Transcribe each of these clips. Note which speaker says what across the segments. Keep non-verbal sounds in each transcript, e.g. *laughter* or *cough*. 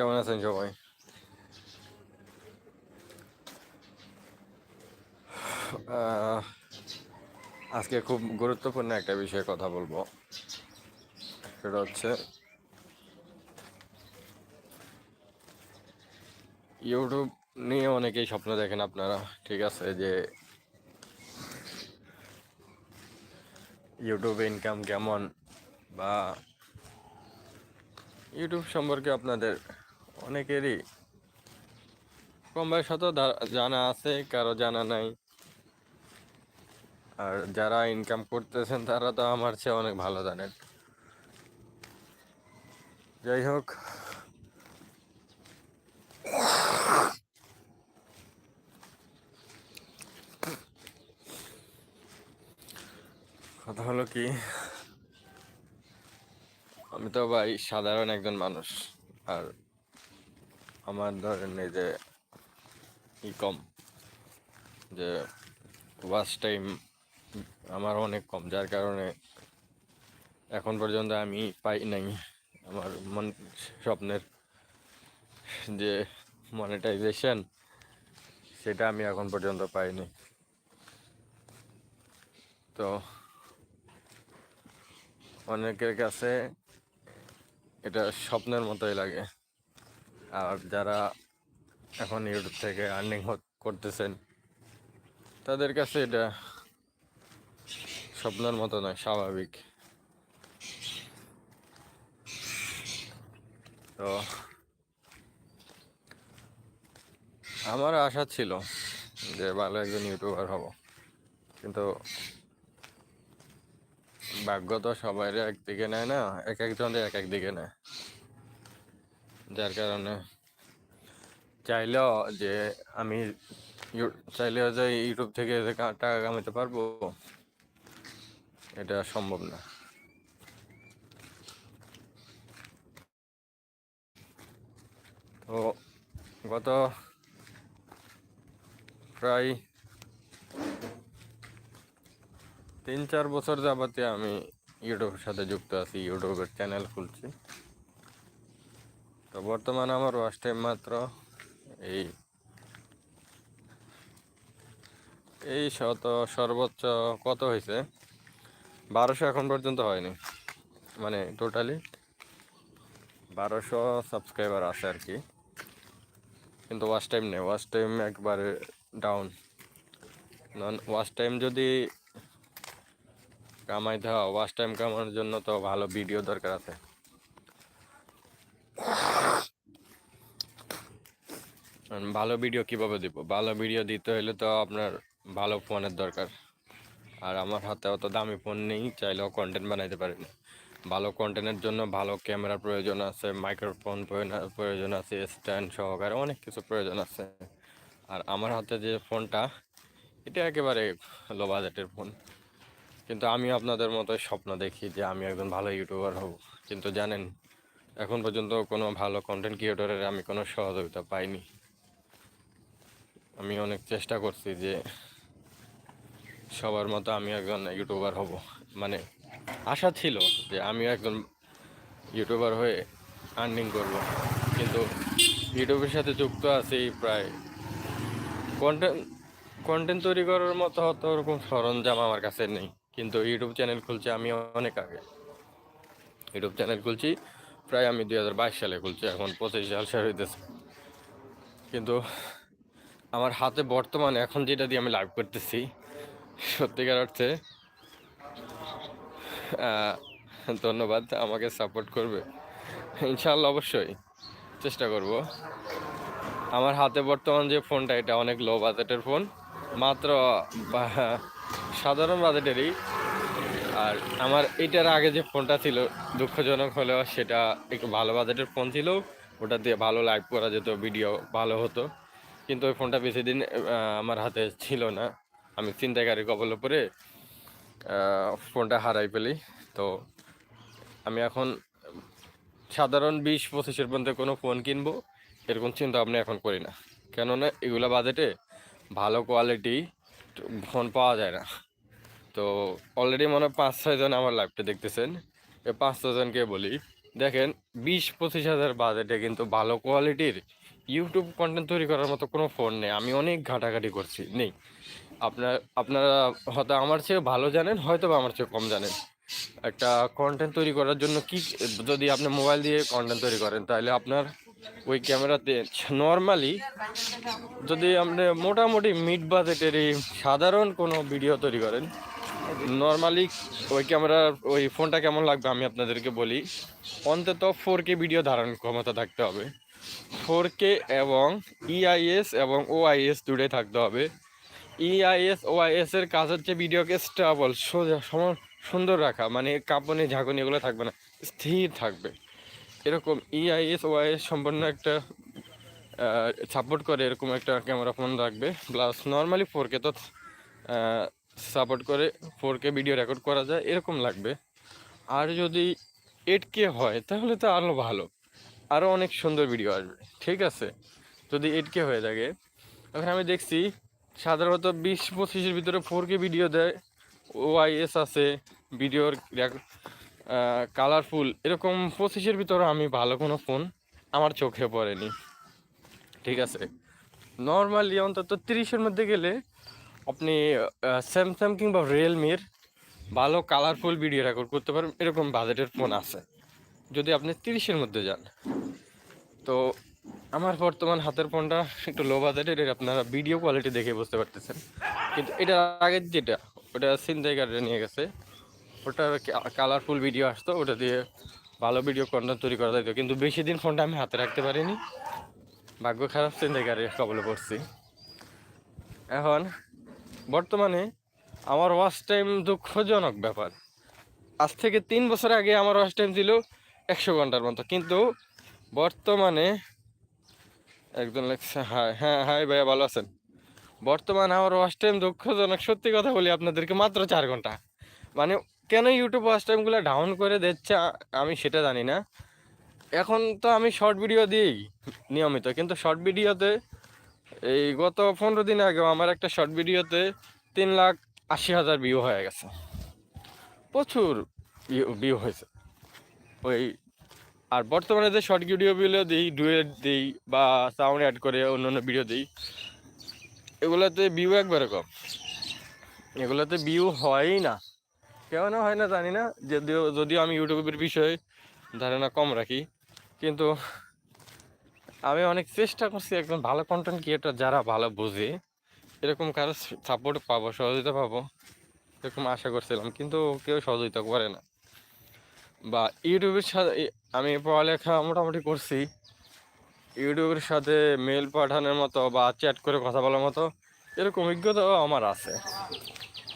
Speaker 1: কেমন আছেন সবাই? আজকে খুব গুরুত্বপূর্ণ একটা বিষয়ে কথা বলব। সেটা হচ্ছে, ইউটিউব নিয়ে অনেকেই স্বপ্ন দেখেন আপনারা, ঠিক আছে? যে ইউটিউবে ইনকাম কেমন বা ইউটিউব সম্পর্কে আপনাদের অনেকেরই। কম বয়সত জানা আছে, কারও জানা নাই। আর যারা ইনকাম করতেছেন, তারা তো আমার চেয়ে অনেক ভালো জানেন। যাই হোক। কথা হলো কি, আমি তো ভাই সাধারণ একজন মানুষ, আর আমার ধরেন এই যে ই কম যে ওয়াচ টাইম আমার অনেক কম, যার কারণে এখন পর্যন্ত আমি পাই নাই আমার মন স্বপ্নের যে মনিটাইজেশন সেটা আমি এখন পর্যন্ত পাইনি তো অনেকের কাছে এটা স্বপ্নের মতোই লাগে। আর যারা এখন ইউটিউব থেকে আর্নিং করতেছেন, তাদের কাছে এটা স্বপ্নের মতো নয়, স্বাভাবিক। তো আমার আশা ছিল যে ভালো একজন ইউটিউবার হব। কিন্তু ভাগ্য তো সবাই একদিকে নেয় না, এক একজনের এক এক দিকে নেয়। যার কারণে চাইলেও যে আমি চাইলেও যে ইউটিউব থেকে যে টাকা কামাতে পারব, এটা সম্ভব না। তো গত প্রায় তিন চার বছর যাবতে আমি ইউটিউবের সাথে যুক্ত আছি, ইউটিউবের চ্যানেল খুলছি। তো বর্তমানে আমার ওয়াচ টাইম মাত্র এই। এই শত, সর্বোচ্চ কত হয়েছে? বারোশো এখন পর্যন্ত হয়নি। মানে টোটালি বারোশো সাবস্ক্রাইবার আছে আর কি। কিন্তু ওয়াচ টাইম নেই। ওয়াচ টাইম একবারে ডাউন নন ওয়াচ টাইম যদি কামাইতে হয় ওয়াচ টাইম কামানোর জন্য তো ভালো ভিডিও দরকার আছে। ভালো ভিডিও কীভাবে দিব? ভালো ভিডিও দিতে হলে তো আপনার ভালো ফোনের দরকার। আর আমার হাতে অত দামি ফোন নেই, চাইলেও কন্টেন্ট বানাইতে পারি না। ভালো কন্টেন্টের জন্য ভালো ক্যামেরার প্রয়োজন আছে মাইক্রোফোন প্রয়োজন আছে স্ট্যান্ড সহকারে অনেক কিছু প্রয়োজন আছে। আর আমার হাতে যে ফোনটা, এটা একেবারে লো বাজেটের ফোন। কিন্তু আমি আপনাদের মতো স্বপ্ন দেখি যে আমি একজন ভালো ইউটিউবার হব। কিন্তু জানেন, এখন পর্যন্ত কোনো ভালো কন্টেন্ট ক্রিয়েটরের আমি কোনো সহযোগিতা পাইনি। আমি অনেক চেষ্টা করছি যে সবার মতো আমি একজন ইউটিউবার হব। মানে আশা ছিল যে আমিও একজন ইউটিউবার হয়ে আর্নিং করব। কিন্তু ইউটিউবের সাথে যুক্ত আছি প্রায় কন্টেন্ট কন্টেন্ট তৈরি করার মতো অত ওরকম সরঞ্জাম আমার কাছে নেই। কিন্তু ইউটিউব চ্যানেল খুলছি আমি অনেক আগে। ইউটিউব চ্যানেল খুলছি প্রায় আমি দুই হাজার বাইশ সালে খুলছি, এখন পঁচিশ সাল শেষ হইতেছে। কিন্তু আমার হাতে বর্তমানে এখন যেটা দিয়ে আমি লাইভ করতেছি, সত্যিকার অর্থে ধন্যবাদ, আমাকে সাপোর্ট করবে। ইনশাল্লাহ অবশ্যই চেষ্টা করব। আমার হাতে বর্তমান যে ফোনটা, এটা অনেক লো বাজেটের ফোন মাত্র সাধারণ বাজেটেরই আর আমার এটার আগে যে ফোনটা ছিল, দুঃখজনক হলেও সেটা একটু ভালো বাজেটের ফোন ছিল, ওটা দিয়ে ভালো লাইভ করা যেত ভিডিও ভালো হতো। কিন্তু ওই ফোনটা বেশি দিন আমার হাতে ছিল না। আমি চিন্তাকারী কবলে পরে ফোনটা হারাই ফেলি। তো আমি এখন সাধারণ বিশ পঁচিশের পর্যন্ত কোনো ফোন কিনবো, এরকম চিন্তা ভাবনা এখন করি না। কেননা এগুলো বাজেটে ভালো কোয়ালিটি ফোন পাওয়া যায় না। তো অলরেডি মনে হয় পাঁচ ছয়জন আমার লাইফটা দেখতেছেন। এই পাঁচ ছজনকে বলি, দেখেন বিশ পঁচিশ হাজার বাজেটে কিন্তু ভালো কোয়ালিটির ইউটিউব কন্টেন্ট তৈরি করার মতো কোনো ফোন নেই। আমি অনেক ঘাটাঘাটি করছি। নেই। আপনার, আপনারা হয়তো আমার চেয়ে ভালো জানেন হয়তো বা আমার চেয়ে কম জানেন। একটা কন্টেন্ট তৈরি করার জন্য কি, যদি আপনি মোবাইল দিয়ে কন্টেন্ট তৈরি করেন, তাহলে আপনার ওই ক্যামেরাতে নর্মালি যদি আপনি মোটামুটি মিড বাজেটের এই সাধারণ কোনো ভিডিও তৈরি করেন নর্মালি ওই ক্যামেরার ওই ফোনটা কেমন লাগবে আমি আপনাদেরকে বলি। অন্তত ফোর কে ভিডিও ধারণ ক্ষমতা থাকতে হবে। ফোর কে এবং ইআইএস এবং ওআইএস দুটোই থাকতে হবে। E ইআইএস ওআইএস এর কাজ হচ্ছে ভিডিওকে স্টেবল সোজা সুন্দর রাখা মানে কাঁপনি, ঝাঁকুনি এগুলো থাকবে না, স্থির থাকবে। এরকম E ইআইএস ওআইএস সম্পন্ন একটা সাপোর্ট করে, এরকম একটা ক্যামেরা ফোন রাখবে। প্লাস নর্মালি ফোর কে তো সাপোর্ট করে ফোর কে ভিডিও রেকর্ড করা যায়, এরকম লাগবে। আর যদি এইট কে হয়, তাহলে তো আরও ভালো। আরও অনেক সুন্দর ভিডিও আসবে। ঠিক আছে? যদি এইট কে হয়ে থাকে। এখন আমি দেখছি, সাধারণত বিশ পঁচিশের ভিতরে ফোর কে ভিডিও দেয়। ওআইএস আছে ভিডিওর কালারফুল এরকম পঁচিশের ভিতরে আমি ভালো কোনো ফোন আমার চোখে পড়েনি। ঠিক আছে? নর্মালি অন্তত তিরিশের মধ্যে গেলে আপনি স্যামসাং কিংবা রিয়েলমির ভালো কালারফুল ভিডিও রেকর্ড করতে পারেন। এরকম বাজেটের ফোন আছে। যদি আপনি তিরিশের মধ্যে যান। তো আমার বর্তমান হাতের ফোনটা একটু লো বাজেটের আপনারা ভিডিও কোয়ালিটি দেখে বুঝতে পারতেছেন। কিন্তু এটা আগের যেটা, ওটা সিনজাই গার্ডে নিয়ে গেছে। ওটা কালারফুল ভিডিও আসতো, ওটা দিয়ে ভালো ভিডিও কন্টেন্ট তৈরি করা যেত কিন্তু বেশি দিন ফোনটা আমি হাতে রাখতে পারিনি। ভাগ্য খারাপ গাড়ির কবলে পড়ছি। এখন বর্তমানে আমার ওয়াচ টাইম দুঃখজনক ব্যাপার। আজ থেকে তিন বছর আগে আমার ওয়াচ টাইম ছিল একশো ঘণ্টার মতো। কিন্তু বর্তমানে একজন লেখছে হ্যাঁ হ্যাঁ হাই ভাইয়া, ভালো আছেন? বর্তমানে আমার ওয়াচ টাইম দুঃখজনক। সত্যি কথা বলি আপনাদেরকে মাত্র চার ঘণ্টা। মানে কেন ইউটিউব ওয়াচ টাইমগুলো ডাউন করে দিচ্ছে, আমি সেটা জানি না। এখন তো আমি শর্ট ভিডিও দিই নিয়মিত। কিন্তু শর্ট ভিডিওতে এই গত পনেরো দিন আগেও আমার একটা শর্ট ভিডিওতে তিন লাখ আশি হাজার ভিউ হয়ে গেছে। প্রচুর ভিউ হয়েছে। ওই, আর বর্তমানে যে শর্ট ভিডিওগুলো দিই ডুয়েট দিই বা সাউন্ড অ্যাড করে অন্য অন্য ভিডিও দিই, এগুলোতে ভিউ একবারে কম। এগুলোতে ভিউ হয়ই না। কেন হয় না জানি না, যদিও যদিও আমি ইউটিউবের বিষয়ে ধারণা কম রাখি, কিন্তু আমি অনেক চেষ্টা করছি একজন ভালো কন্টেন্ট ক্রিয়েটর যারা ভালো বোঝে, এরকম কারও সাপোর্ট পাবো, সহযোগিতা পাবো, এরকম আশা করছিলাম, কিন্তু কেউ সহযোগিতা করে না। বা ইউটিউবের সাথে আমি পড়ালেখা মোটামুটি করছি। ইউটিউবের সাথে মেল পাঠানোর মতো বা চ্যাট করে কথা বলার মতো এরকম অভিজ্ঞতাও আমার আছে।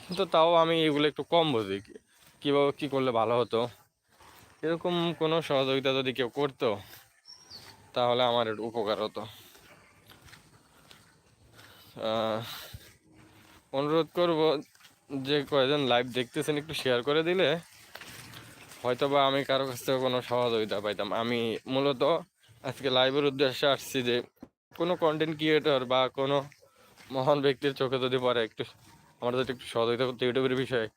Speaker 1: কিন্তু তাও আমি এগুলো একটু কম বুঝি কীভাবে কী করলে ভালো হতো। এরকম কোনো সহযোগিতা যদি কেউ করতো, তাহলে আমার একটু উপকার হতো। অনুরোধ করব যে কয়জন লাইভ দেখতেছেন একটু শেয়ার করে দিলে হয়তো বা আমি কারও কাছ থেকে কোনো সহযোগিতা পাইতাম। আমি মূলত আজকে লাইভের উদ্দেশ্যে আসছি যে, কোনো কন্টেন্ট ক্রিয়েটর বা কোনো মহান ব্যক্তির চোখে যদি পড়ে একটু, আমরা যদি একটু সহযোগিতা করতে ইউটিউবের বিষয়ে,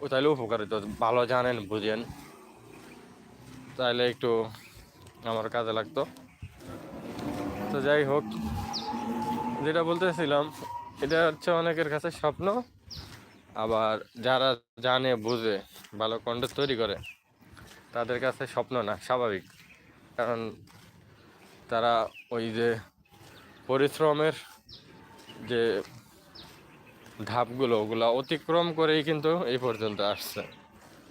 Speaker 1: ও তাহলে উপকার হতো ভালো জানেন, বুঝেন। তাহলে একটু আমার কাজে লাগতো। তো যাই হোক, যেটা বলতেছিলাম, এটা হচ্ছে অনেকের কাছে স্বপ্ন। আবার যারা জানে, বুঝে, ভালো কন্টেন্ট তৈরি করে, তাদের কাছে স্বপ্ন না, স্বাভাবিক। কারণ তারা ওই যে পরিশ্রমের যে ধাপগুলো, ওগুলো অতিক্রম করেই কিন্তু এই পর্যন্ত আসছে।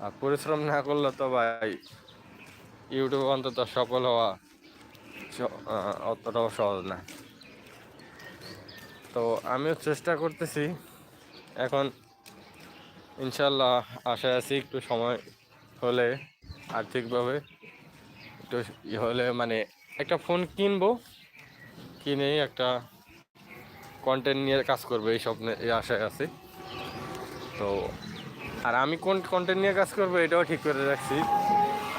Speaker 1: আর পরিশ্রম না করলে তো ভাই, ইউটিউব অন্তত সফল হওয়া অতটাও সহজ না। তো আমিও চেষ্টা করতেছি, এখন ইনশাল্লাহ আশায় আছি একটু সময় হলে, আর্থিকভাবে একটু হলে মানে একটা ফোন কিনবো, কিনেই একটা কন্টেন্ট নিয়ে কাজ করব, এই স্বপ্নে, এই আশায় আছি। তো, আর আমি কোন কন্টেন্ট নিয়ে কাজ করব এটাও ঠিক করে রাখছি।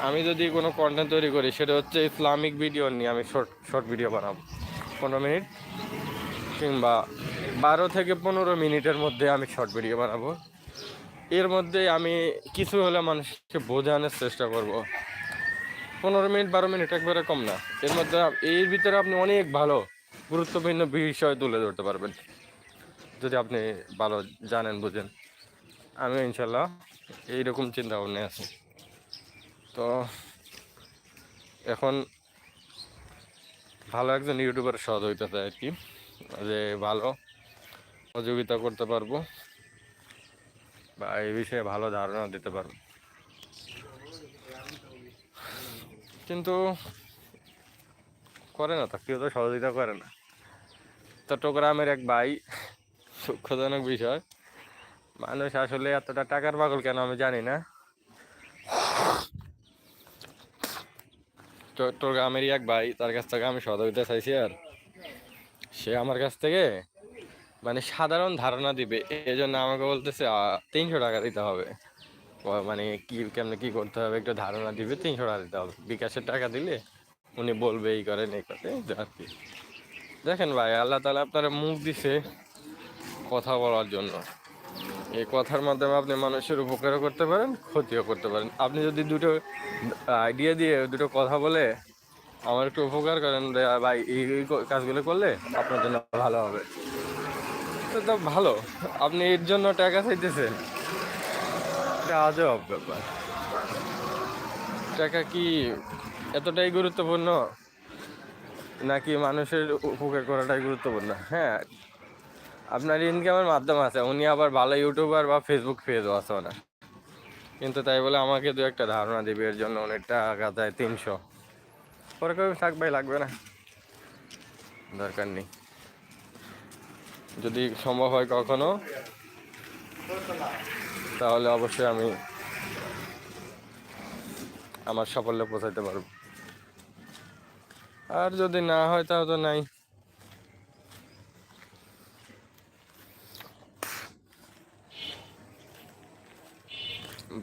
Speaker 1: আমি যদি কোনো কন্টেন্ট তৈরি করি, সেটা হচ্ছে ইসলামিক ভিডিও নিয়ে আমি শর্ট শর্ট ভিডিও বানাবো। পনেরো মিনিট কিংবা বারো থেকে পনেরো মিনিটের মধ্যে আমি শর্ট ভিডিও বানাবো। এর মধ্যে আমি কিছু হলে মানুষকে বোঝানোর চেষ্টা করব। পনেরো মিনিট, বারো মিনিট একবারে কম না। এর মধ্যে এর ভিতরে আপনি অনেক ভালো, গুরুত্বপূর্ণ বিষয় তুলে ধরতে পারবেন। যদি আপনি ভালো জানেন, বুঝেন। আমি ইনশাল্লাহ এইরকম চিন্তা ভাবনা আছে। তো এখন ভালো একজন ইউটিউবার সহযোগিতা চাই আর কি, যে ভালো সহযোগিতা করতে পারব। বা এই বিষয়ে ভালো ধারণা দিতে পারব কিন্তু করে না তো কেউ তো সহযোগিতা করে না। চট্টগ্রামের এক ভাই, দুঃখজনক বিষয়, মানুষ আসলে এতটা টাকার পাগল কেন আমি জানি না। চট্টগ্রামেরই এক ভাই, তার কাছ থেকে আমি সহযোগিতা চাইছি আর। সে আমার কাছ থেকে মানে সাধারণ ধারণা দিবে। এই জন্য আমাকে বলতেছে তিনশো টাকা দিতে হবে। মানে কি, কেমনে কি করতে হবে? একটু ধারণা দিবে, তিনশো টাকা দিতে হবে। বিকাশের টাকা দিলে উনি বলবে, এই করেন, এই করে আর কি। দেখেন ভাই, আল্লাহ তালা আপনারা মুখ দিছে কথা বলার জন্য। এই কথার মাধ্যমে আপনি মানুষের উপকারও করতে পারেন, ক্ষতিও করতে পারেন। আপনি যদি দুটো আইডিয়া দিয়ে দুটো কথা বলে, আমার একটু উপকার করেন ভাই এই কাজগুলো করলে আপনার জন্য ভালো হবে। তো তো ভালো। আপনি এর জন্য টাকা চাইতেছেন। এটা আজব ব্যাপার। টাকা কি এতটাই গুরুত্বপূর্ণ? নাকি মানুষের উপকার করাটাই গুরুত্বপূর্ণ? হ্যাঁ আপনার ইনকামের মাধ্যম আছে। উনি আবার ভালো ইউটিউবার বা ফেসবুক পেজও আছে ওনার। কিন্তু তাই বলে আমাকে দু একটা ধারণা দিবে, এর জন্য অনেক টাকা যায় তিনশো। পরে কবে থাক লাগবে না। দরকার নেই। যদি সম্ভব হয় কখনো, তাহলে অবশ্যই আমি আমার সাফল্যে পৌঁছাইতে পারব। আর যদি না হয় তাহলে তো নাই।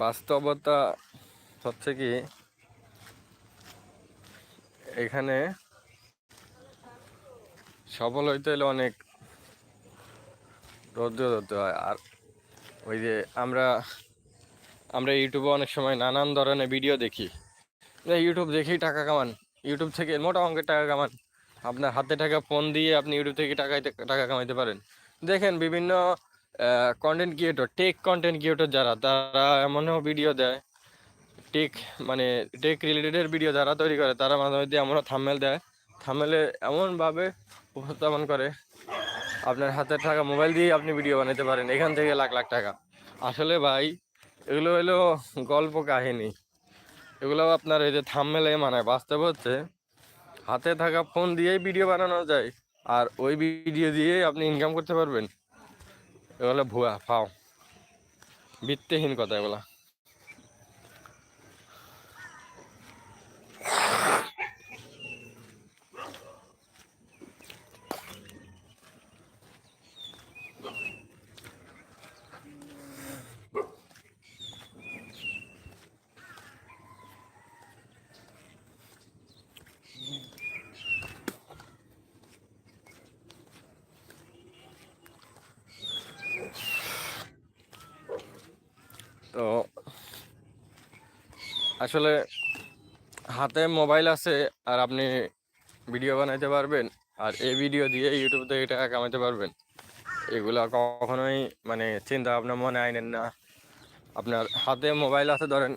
Speaker 1: বাস্তবতা হচ্ছে কি, এখানে সফল হইতে হলে অনেক রৌদ্র ধরতে হয়। আর ওই যে আমরা আমরা ইউটিউবে অনেক সময় নানান ধরনের ভিডিও দেখি। ইউটিউব দেখেই টাকা কামান। ইউটিউব থেকে মোটা অঙ্কের টাকা কামান। আপনার হাতে টাকা ফোন দিয়ে আপনি ইউটিউব থেকে টাকা টাকা কামাইতে পারেন। দেখেন বিভিন্ন content creator tech content creator যারা, তারা এমনও ভিডিও দেয়। টেক মানে টেক রিলেটেড ভিডিও যারা তৈরি করে, তারা মাঝে মধ্যে এমনও থাম্মেল দেয়। থামেলে এমনভাবে উপস্থাপন করে আপনার হাতে থাকা মোবাইল দিয়ে আপনি ভিডিও বানাতে পারেন। এখান থেকে লাখ লাখ টাকা। আসলে ভাই, এগুলো হলো গল্প কাহিনী। এগুলো আপনার এই যে থাম্মেলে মানায়। বাস্তব হচ্ছে, হাতে থাকা ফোন দিয়েই ভিডিও বানানো যায়, আর ওই ভিডিও দিয়েই আপনি ইনকাম করতে পারবেন। এগুলো ভুয়া, ফাও। ভিত্তিহীন কথা এগুলা। তো আসলে হাতে মোবাইল আছে আর আপনি ভিডিও বানাইতে পারবেন আর এই ভিডিও দিয়ে ইউটিউব থেকে টাকা কামাইতে পারবেন। এগুলা কখনোই মানে চিন্তা আপনার মনে আইনেন না। আপনার হাতে মোবাইল আছে ধরেন,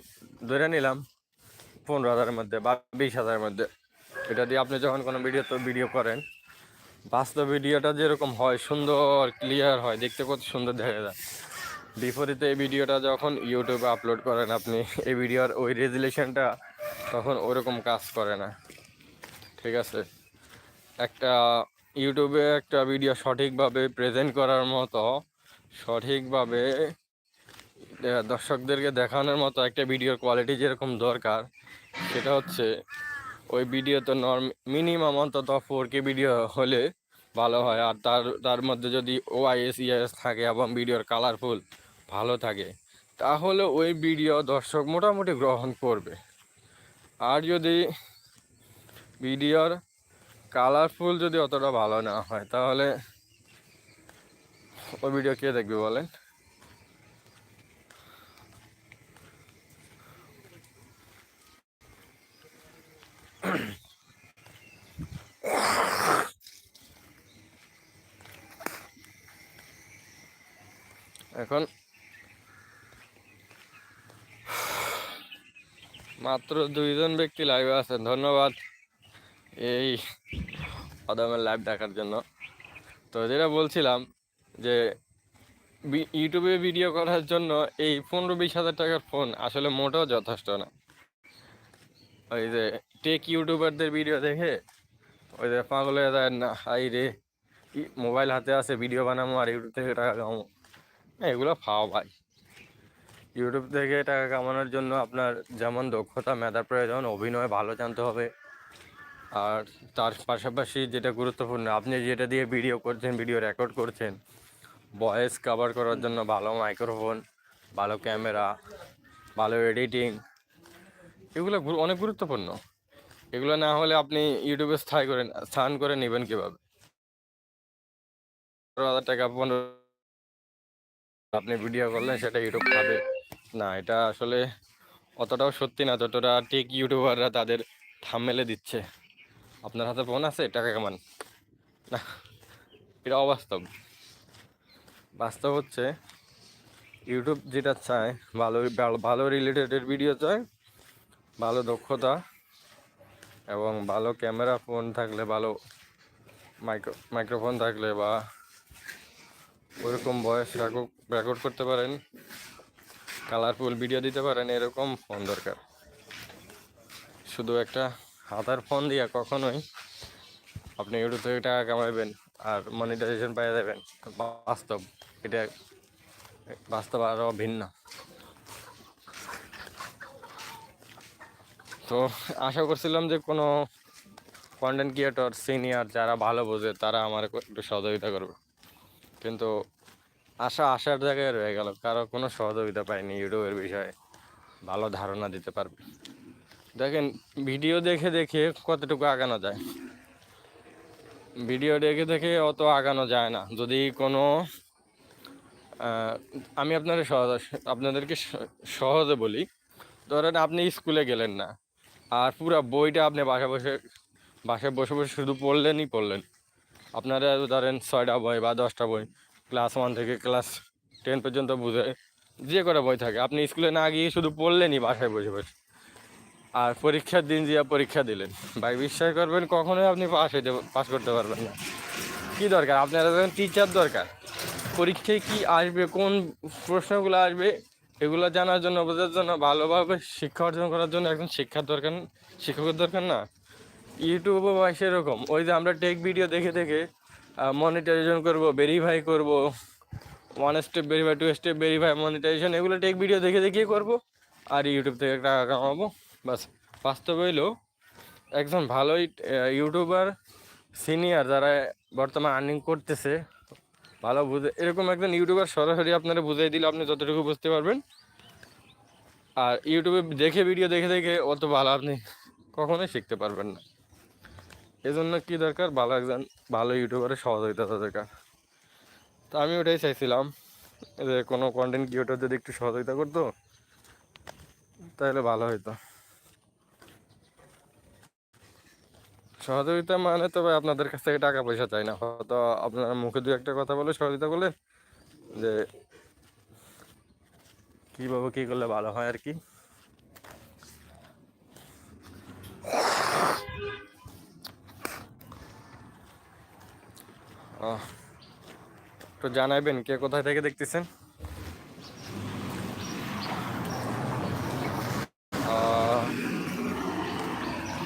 Speaker 1: ধরে নিলাম পনেরো হাজারের মধ্যে বা বিশ হাজারের মধ্যে। এটা দিয়ে আপনি যখন কোনো ভিডিও তো ভিডিও করেন, বাস্তব ভিডিওটা যেরকম হয় সুন্দর ক্লিয়ার হয়, দেখতে কত সুন্দর দেখা যায়। বিপরীতে এই ভিডিওটা যখন ইউটিউবে আপলোড করেন আপনি, এই ভিডিওর ওই রেজুলেশনটা তখন ওরকম কাজ করে না। ঠিক আছে? একটা ইউটিউবে একটা ভিডিও সঠিকভাবে প্রেজেন্ট করার মতো, সঠিকভাবে দর্শকদেরকে দেখানোর মতো একটা ভিডিওর কোয়ালিটি যেরকম দরকার, সেটা হচ্ছে ওই ভিডিও তো নর্ম মিনিমাম অন্তত ফোর কে ভিডিও হলে ভালো হয়। আর তার তার মধ্যে যদি ওআইএস ইএস থাকে এবং ভিডিওর কালারফুল ভালো থাকে। তাহলে ওই ভিডিও দর্শক মোটামুটি গ্রহণ করবে। আর যদি ভিডিওর কালারফুল যদি অতটা ভালো না হয়, তাহলে ওই ভিডিও কে দেখবে বলেন? এখন মাত্র দুইজন ব্যক্তি লাইভে আছেন ধন্যবাদ এই অদামের লাইভ দেখার জন্য। তো যেটা বলছিলাম যে ইউটিউবে ভিডিও করার জন্য এই পনেরো বিশ হাজার টাকার ফোন আসলে মোটেও যথেষ্ট না। ওই যে টেক ইউটিউবারদের ভিডিও দেখে ওই যে পাগল হয়ে যায় না হাই রে মোবাইল হাতে আছে ভিডিও বানাবো আর ইউটিউব থেকে টাকা কামাবো না, এগুলো ফাও ভাই। ইউটিউব থেকে টাকা কামানোর জন্য আপনার যেমন দক্ষতা, মেধার প্রয়োজন, অভিনয় ভালো জানতে হবে। আর তার পাশাপাশি যেটা গুরুত্বপূর্ণ, আপনি যেটা দিয়ে ভিডিও করছেন ভিডিও রেকর্ড করছেন ভয়েস কভার করার জন্য ভালো মাইক্রোফোন ভালো ক্যামেরা ভালো এডিটিং এগুলো অনেক গুরুত্বপূর্ণ। এগুলো না হলে আপনি ইউটিউবে স্থায়ী করে স্থান করে নেবেন কীভাবে? পনেরো হাজার টাকা আপনি ভিডিও করলেন, সেটা ইউটিউব পাবে না, এটা আসলে অতটাও সত্যি না, যতটা টেক ইউটিউবাররা তাদের থামমেলে দিচ্ছে। আপনার হাতে ফোন আছে? টাকা কেমন। না, এটা অবাস্তব। বাস্তব হচ্ছে ইউটিউব যেটা চায়, ভালো, ভালো- ভালো রিলেটেড ভিডিও চায়, ভালো দক্ষতা এবং ভালো ক্যামেরা ফোন থাকলে ভালো মাইক্রো মাইক্রোফোন থাকলে বা ওরকম ভয়েস রেকর্ড করতে পারেন। কালারফুল ভিডিও দিতে পারেন, এরকম ফোন দরকার। শুধু একটা হাতার ফোন দিয়ে কখনোই আপনি ইউটিউব থেকে টাকা কামাবেন আর মনিটাইজেশন পেয়ে যাবেন। বাস্তব, এটা বাস্তব আরও ভিন্ন তো আশা করছিলাম যে কোনো কন্টেন্ট ক্রিয়েটর সিনিয়র যারা ভালো বোঝে, তারা আমার একটু সহযোগিতা করবে। কিন্তু আশা আসার জায়গায় রয়ে গেল। কারও কোনো সহযোগিতা পাইনি ইউটিউবের বিষয়ে। ভালো ধারণা দিতে পারবে। দেখেন, ভিডিও দেখে দেখে কতটুকু আগানো যায়? ভিডিও দেখে দেখে অত আগানো যায় না। যদি কোনো আমি আপনার সহজ আপনাদেরকে সহজে বলি। ধরেন আপনি স্কুলে গেলেন না, আর পুরো বইটা আপনি বাসা বসে, বাসায় বসে বসে শুধু পড়লেনই পড়লেন। আপনারা ধরেন ছয়টা বই বা দশটা বই ক্লাস ওয়ান থেকে ক্লাস টেন পর্যন্ত বুঝে, যে কটা বই থাকে। আপনি স্কুলে না গিয়ে শুধু পড়লেনই, বাসায় বসে বসে। আর পরীক্ষার দিন যে পরীক্ষা দিলেন। ভাই, বিশ্বাস করবেন, কখনোই আপনি পাস হইতে পাস করতে পারবেন না। কী দরকার? আপনার একজন টিচার দরকার। পরীক্ষায় কি আসবে, কোন প্রশ্নগুলো আসবে, এগুলো জানার জন্য, বোঝার জন্য, ভালোভাবে শিক্ষা অর্জন করার জন্য একজন শিক্ষার দরকার, শিক্ষকের দরকার না। ইউটিউবে বা সেরকম। ওই যে আমরা টেক ভিডিও দেখে দেখে মনিটাইজেশন করব ভেরিফাই করব one step verify two step verify monetisation এগুলো টেক ভিডিও দেখে দেখেই করব, আর ইউটিউব থেকে টাকা কামাবো বাস বাস্তব হইল, একজন ভালোই ইউটিউবার সিনিয়র যারা বর্তমানে আর্নিং করতেছে, ভালো বুঝে, এরকম একজন ইউটিউবার সরাসরি আপনারা বুঝিয়ে দিলে আপনি যতটুকু বুঝতে পারবেন। আর ইউটিউবে দেখে ভিডিও দেখে দেখে অত ভালো আপনি কখনোই শিখতে পারবেন না। এজন্য কি দরকার? ভালো একজন ভালো ইউটিউবারের সহযোগিতা দরকার তো আমি ওটাই চাইছিলাম যে কোনো কন্টেন্ট ক্রিয়েটর যদি একটু সহযোগিতা করতো, তাহলে ভালো হতো সহযোগিতা মানে তবে আপনাদের কাছ থেকে টাকা পয়সা চাই না। হয়তো আপনারা মুখে দু একটা কথা বলে সহযোগিতা করলেন যে কীভাবে কী করলে ভালো হয় আর কি। একটু জানাইবেন কে কোথায় থেকে দেখতেছেন?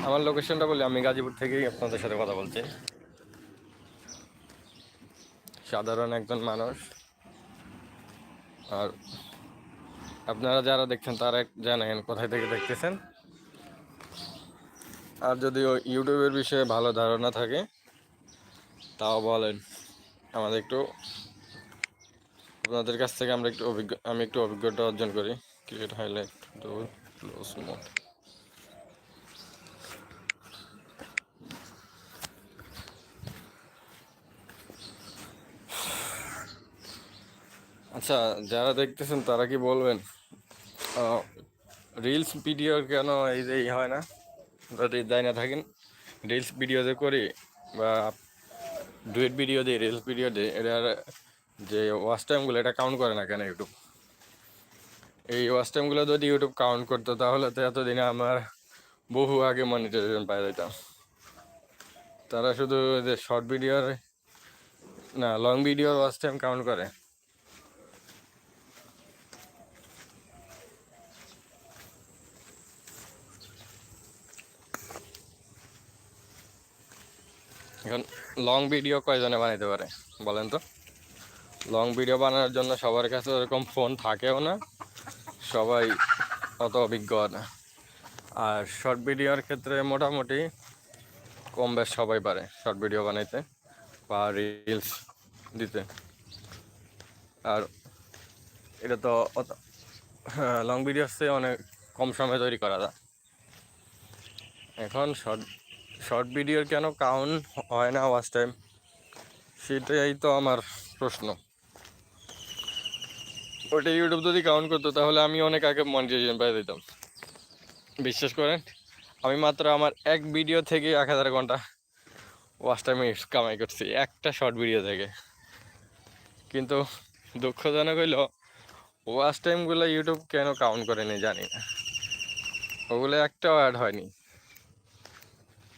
Speaker 1: আমার লোকেশনটা বলি, আমি গাজীপুর থেকেই আপনাদের সাথে কথা বলছি। সাধারণ একজন মানুষ। আর আপনারা যারা দেখছেন, তারা জানেন কোথায় থেকে দেখতেছেন। আর যদি ইউটিউবের বিষয়ে ভালো ধারণা থাকে তাও বলেন। আমাদের একটু, আপনাদের কাছ থেকে আমরা একটু অভিজ্ঞ, আমি একটু অভিজ্ঞতা অর্জন করি। ক্রিকেট হাইলাইট ক্লোজ মোড আচ্ছা যারা দেখতেছেন তারা কি বলবেন? রিলস ভিডিও কেন এই যে হয় না? যদি যাই না থাকেন রিলস ভিডিও যে করি বা ডুয়েট ভিডিও দিয়ে, রিলস ভিডিও দিই এটার যে ওয়াচ টাইমগুলো এটা কাউন্ট করে না কেন ইউটিউব এই ওয়াচ টাইমগুলো যদি ইউটিউব কাউন্ট করতো, তাহলে তো এতদিনে আমার বহু আগে মনিটাইজেশন পাই যেতাম। তারা শুধু যে শর্ট ভিডিওর না লং ভিডিওর ওয়াচ টাইম কাউন্ট করে। এখন লং ভিডিও কয়জনে বানাইতে পারে, বলেন তো? লং ভিডিও বানানোর জন্য সবার কাছে ওরকম ফোন থাকেও না, সবাই অত অভিজ্ঞ না। আর শর্ট ভিডিওর ক্ষেত্রে মোটামুটি কম বেশ সবাই পারে শর্ট ভিডিও বানাইতে বা রিলস দিতে। আর এটা তো অত লং ভিডিওর চেয়ে অনেক কম সময়ে তৈরি করা যায়। এখন শর্ট শর্ট ভিডিওর কেন কাউন্ট হয় না ওয়াচ টাইম সেটাই তো আমার প্রশ্ন। ওটা ইউটিউব যদি কাউন্ট করতো, তাহলে আমি অনেক আগে মনিটাইজেশন পাই দিতাম বিশ্বাস করেন? আমি মাত্র আমার এক ভিডিও থেকে এক হাজার ঘণ্টা ওয়াচ টাইম কামাই করছি, একটা শর্ট ভিডিও থেকে। কিন্তু দুঃখজনক হইল ওয়াচ টাইমগুলো ইউটিউব কেন কাউন্ট করেনি জানি না। ওগুলো একটাও অ্যাড হয়নি।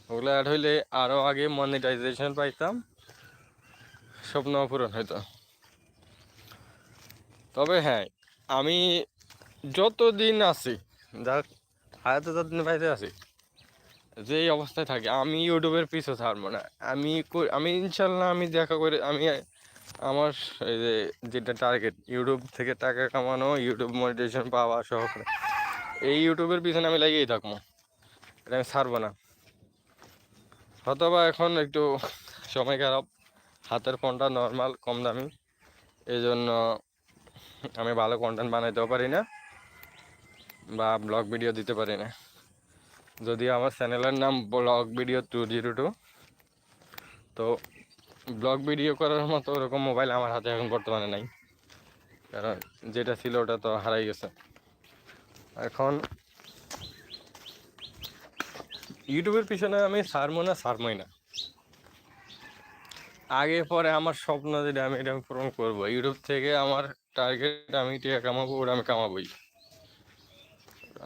Speaker 1: ওগুলো অ্যাড হইলে আরও আগে মনিটাইজেশন পাইতাম। স্বপ্ন পূরণ হইতো। তবে হ্যাঁ আমি যতদিন আছি যার হায়াতে যতদিন বাইরে আছি, যেই অবস্থায় থাকি, আমি ইউটিউবের পিছু ছাড়বো না। আমি আমি ইনশাল্লাহ আমি দেখা করে, আমি আমার এই যে, যেটা টার্গেট ইউটিউব থেকে টাকা কামানো, ইউটিউব মনিটাইজেশন পাওয়া সহ এই ইউটিউবের পিছনে আমি লাগিয়েই থাকব। এটা আমি ছাড়বো না। হয়তোবা এখন একটু *laughs* সময় খারাপ। হাতের ফোনটা নর্মাল কম দামি। এই জন্য আমি ভালো কন্টেন্ট বানাইতেও পারি না বা ব্লগ ভিডিও দিতে পারি না। যদিও আমার চ্যানেলের নাম vlog video two zero two তো ব্লগ ভিডিও করার মতো ওরকম মোবাইল আমার হাতে এখন বর্তমানে নাই। কারণ যেটা ছিল ওটা তো হারাই গেছে। এখন ইউটিউবের পিছনে আমি সারমো না, সারমই না। আগে পরে আমার স্বপ্ন যেটা আমি এটা পূরণ করব। ইউটিউব থেকে আমার টার্গেট আমি টাকা কামাবো, ওটা আমি কামাবোই।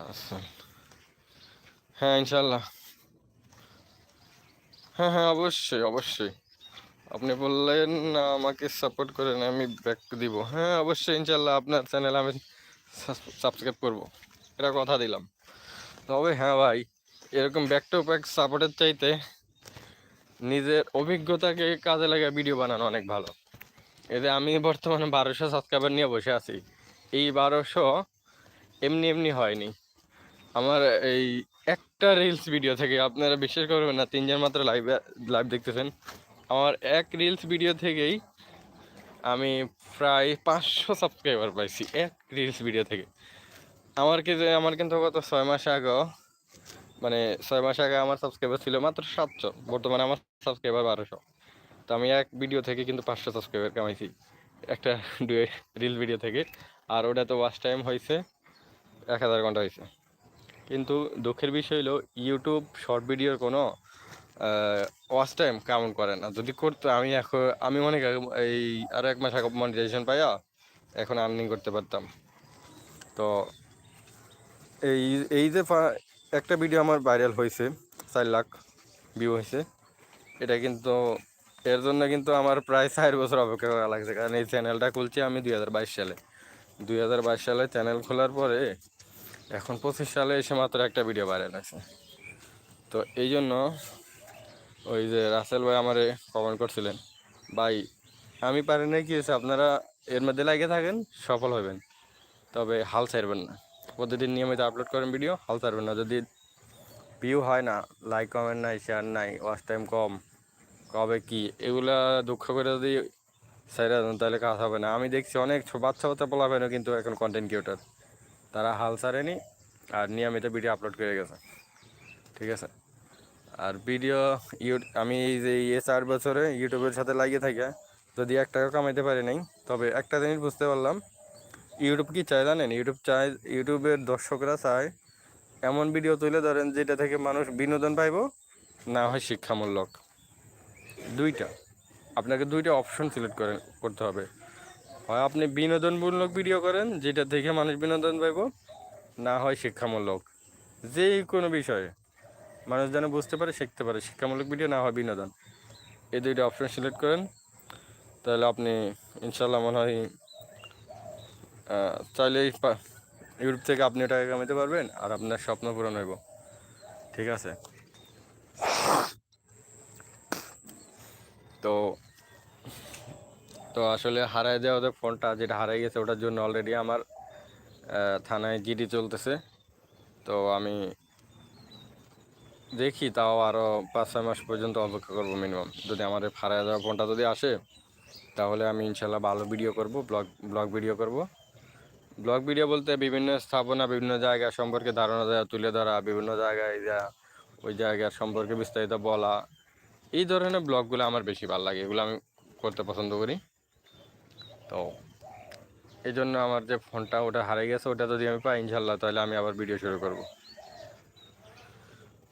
Speaker 1: আচ্ছা। হ্যাঁ ইনশাল্লাহ। হ্যাঁ হ্যাঁ অবশ্যই অবশ্যই। আপনি বললেন না, আমাকে সাপোর্ট করেন, আমি ব্যাক দিব। হ্যাঁ অবশ্যই, ইনশাল্লাহ, আপনার চ্যানেল আমি সাবস্ক্রাইব করব। এটা কথা দিলাম। তবে হ্যাঁ ভাই এরকম ব্যাক টু ব্যাক সাপোর্টের চাইতে নিজের অভিজ্ঞতাকে কাজে লাগা ভিডিও বানানো অনেক ভালো। এতে আমি বর্তমানে বারোশো সাবস্ক্রাইবার নিয়ে বসে আছি, এই বারোশো এমনি এমনি হয়নি। আমার এই একটা রিলস ভিডিও থেকে আপনারা বিশ্বাস করবেন না, তিনজন মাত্র লাইভ লাইভ দেখতেছেন। আমার এক রিলস ভিডিও থেকেই আমি প্রায় পাঁচশো সাবস্ক্রাইবার পাইছি, এক রিলস ভিডিও থেকে। আমার কিন্তু আমার কিন্তু গত ছয় মাস আগেও মানে ছয় মাস আগে আমার সাবস্ক্রাইবার ছিল মাত্র সাতশো, বর্তমানে আমার সাবস্ক্রাইবার বারোশো। তো আমি এক ভিডিও থেকে কিন্তু পাঁচশো সাবস্ক্রাইবার কামাইছি, একটা *laughs* রিল ভিডিও থেকে। আর ওটা তো ওয়াচ টাইম হয়েছে এক হাজার ঘণ্টা হয়েছে কিন্তু দুঃখের বিষয় হলো ইউটিউব শর্ট ভিডিওর কোনো ওয়াচ টাইম কাউন্ট করে না। যদি করতো, আমি এখন, আমি অনেক এই আরও এক মাস আগে মনিটাইজেশন পাইয়া, এখন আর্নিং করতে পারতাম। তো এই এই যে একটা ভিডিও আমার ভাইরাল হয়েছে, চার লাখ ভিউ হয়েছে। এটা কিন্তু, এর জন্য কিন্তু আমার প্রায় চার বছর অপেক্ষা করা লাগছে, কারণ এই চ্যানেলটা খুলছি আমি দুই হাজার বাইশ সালে। দুই হাজার বাইশ সালে চ্যানেল খোলার পরে এখন পঁচিশ সালে এসে মাত্র একটা ভিডিও ভাইরাল আছে তো এই জন্য ওই যে রাসেল ভাই আমারে কমেন্ট করছিলেন, ভাই, আমি পারি না কি হয়েছে? আপনারা এর মধ্যে লাগিয়ে থাকেন, সফল হবেন তবে হাল ছাড়বেন না। প্রতিদিন নিয়মিত আপলোড করেন ভিডিও হাল ছাড়বেন না। যদি ভিউ হয় না লাইক কমেন্ট নাই শেয়ার নাই ওয়াচ টাইম কম, কবে কি, এগুলা দুঃখ করে যদি সাইরা তাহলে কাজ হবে না। আমি দেখছি অনেক বাচ্চা বাচ্চা না কিন্তু এখন কন্টেন্ট ক্রিয়েটার তারা হাল ছাড়েনি, আর নিয়মিত ভিডিও আপলোড করে গেছে। ঠিক আছে? আর ভিডিও ইউ আমি এই যে এই চার বছরে ইউটিউবের সাথে লাগিয়ে থাকে, যদি এক টাকা কামাইতে পারি নাই, তবে একটা জিনিস বুঝতে পারলাম ইউটিউব কি চায় জানেন? ইউটিউব চায় ইউটিউবের দর্শকরা চায় এমন ভিডিও তুলে ধরেন যেটা থেকে মানুষ বিনোদন পাইব, না হয় শিক্ষামূলক। দুইটা। আপনাকে দুইটা অপশন সিলেক্ট করে, করতে হবে। হয় আপনি বিনোদনমূলক ভিডিও করেন, যেটা দেখে মানুষ বিনোদন পাইব, না হয় শিক্ষামূলক। যে কোনো বিষয়ে। মানুষ যেন বুঝতে পারে, শিখতে পারে। শিক্ষামূলক ভিডিও না হয় বিনোদন। এই দুইটা অপশন সিলেক্ট করেন। তাহলে আপনি ইনশাল্লাহ মনে হয় চাইলেই ইউটিউব থেকে আপনি টাকা কামাতে পারবেন আর আপনার স্বপ্ন পূরণ হইব। ঠিক আছে? তো তো আসলে হারাই দেওয়া ওদের ফোনটা, যেটা হারাই গেছে ওটার জন্য অলরেডি আমার থানায় জিডি চলতেছে। তো আমি দেখি, তাও আরও পাঁচ, ছয় মাস পর্যন্ত অপেক্ষা করব মিনিমাম যদি আমার হারাই দেওয়া ফোনটা যদি আসে, তাহলে আমি ইনশাল্লাহ ভালো ভিডিও করব ব্লগ ব্লগ ভিডিও করব। ব্লগ ভিডিও বলতে বিভিন্ন স্থাপনা, বিভিন্ন জায়গা সম্পর্কে ধারণা দেওয়া তুলে ধরা, বিভিন্ন জায়গায় যা, ওই জায়গার সম্পর্কে বিস্তারিত বলা। এই ধরনের ব্লগগুলো আমার বেশি ভালো লাগে, এগুলো আমি করতে পছন্দ করি। তো এই জন্য আমার যে ফোনটা ওটা হারিয়ে গেছে, ওটা যদি আমি পাই ইনশাল্লাহ তাহলে আমি আবার ভিডিও শুরু করব।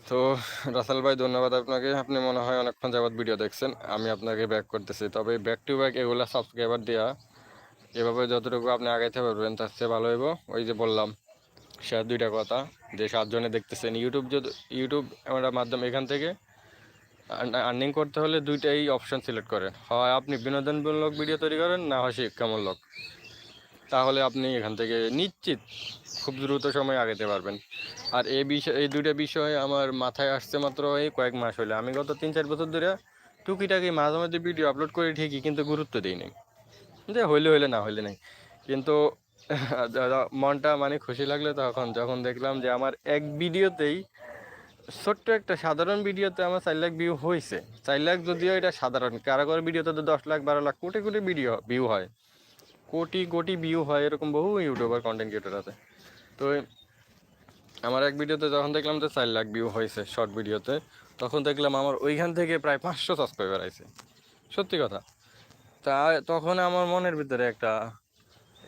Speaker 1: তো রাসেল ভাই, ধন্যবাদ আপনাকে। আপনি মনে হয় অনেকক্ষণ যাবত ভিডিও দেখছেন, আমি আপনাকে ব্যাক করতেছি। তবে ব্যাক টু ব্যাক এগুলো সাবস্ক্রাইবার দেওয়া এভাবে যতটুকু আপনি আগাইতে পারবেন, তার চেয়ে ভালো হইব। ওই যে বললাম, সে দুইটা কথা, যে সাতজনে দেখতেছেন। ইউটিউব যদি ইউটিউব আমরা মাধ্যম এখান থেকে আর্নিং করতে হলে দুইটাই অপশন সিলেক্ট করেন। হয় আপনি বিনোদনমূলক ভিডিও তৈরি করেন, না হয় শিক্ষামূলক। তাহলে আপনি এখান থেকে নিশ্চিত খুব দ্রুত সময় আগাতে পারবেন। আর এই বিষয়, এই দুইটা বিষয় আমার মাথায় আসছে মাত্র এই কয়েক মাস হলে আমি গত তিন চার বছর ধরে টুকিটাকি মাঝে মাঝে ভিডিও আপলোড করি ঠিকই, কিন্তু গুরুত্ব দিই নাই। যে হইলে হইলে না হইলে নাই। কিন্তু *laughs* মনটা মানে খুশি লাগলে তখন, যখন দেখলাম যে আমার এক ভিডিওতেই ছোট্ট একটা সাধারণ ভিডিওতে আমার চার লাখ ভিউ হয়েছে চার লাখ যদিও এটা সাধারণ কারও কারও ভিডিওতে তো দশ লাখ, বারো লাখ, কোটি কোটি ভিডিও ভিউ হয়। কোটি কোটি ভিউ হয়, এরকম বহু ইউটিউবার কন্টেন্ট ক্রিয়েটার আছে। তো আমার এক ভিডিওতে যখন দেখলাম যে চার লাখ ভিউ হয়েছে শর্ট ভিডিওতে, তখন দেখলাম আমার ওইখান থেকে প্রায় পাঁচশো সাবস্ক্রাইবার আছে সত্যি কথা। তা তখন আমার মনের ভিতরে একটা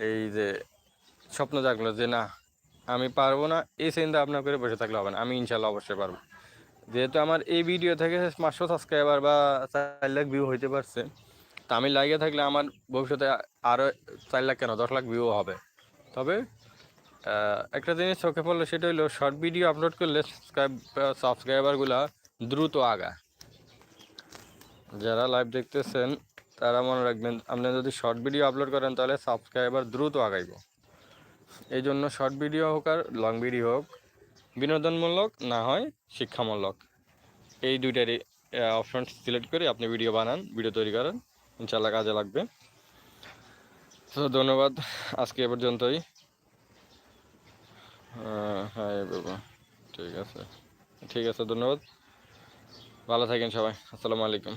Speaker 1: এই যে স্বপ্ন জাগলো যে না, আমি পারব না, এই চিন্তা আপনার করে বসে থাকলে হবে না, আমি ইনশাল্লাহ অবশ্যই পারব। যেহেতু আমার এই ভিডিও থেকে পাঁচশো সাবস্ক্রাইবার বা চার লাখ ভিউ হইতে পারছে, তা আমি লাগিয়ে থাকলে আমার ভবিষ্যতে আরও চার লাখ কেন, দশ লাখ ভিউ হবে। তবে একটা জিনিস চোখে পড়ল সেটা হলো শর্ট ভিডিও আপলোড করলে সাবস্ক্রাইব সাবস্ক্রাইবারগুলা দ্রুত আগা যারা লাইভ দেখতেছেন তারা মনে রাখবেন, আপনি যদি শর্ট ভিডিও আপলোড করেন, তাহলে সাবস্ক্রাইবার দ্রুত আগাইব। এই জন্য শর্ট ভিডিও হোক আর লং ভিডিও হোক, বিনোদনমূলক না হয় শিক্ষামূলক। এই দুইটারই অপশন সিলেক্ট করে আপনি ভিডিও বানান ভিডিও তৈরি করেন ইনশাল্লাহ কাজে লাগবে। তো ধন্যবাদ, আজকে এ পর্যন্তই। হ্যাঁ বাবা, ঠিক আছে ঠিক আছে, ধন্যবাদ। ভালো থাকেন সবাই, আসসালামু আলাইকুম।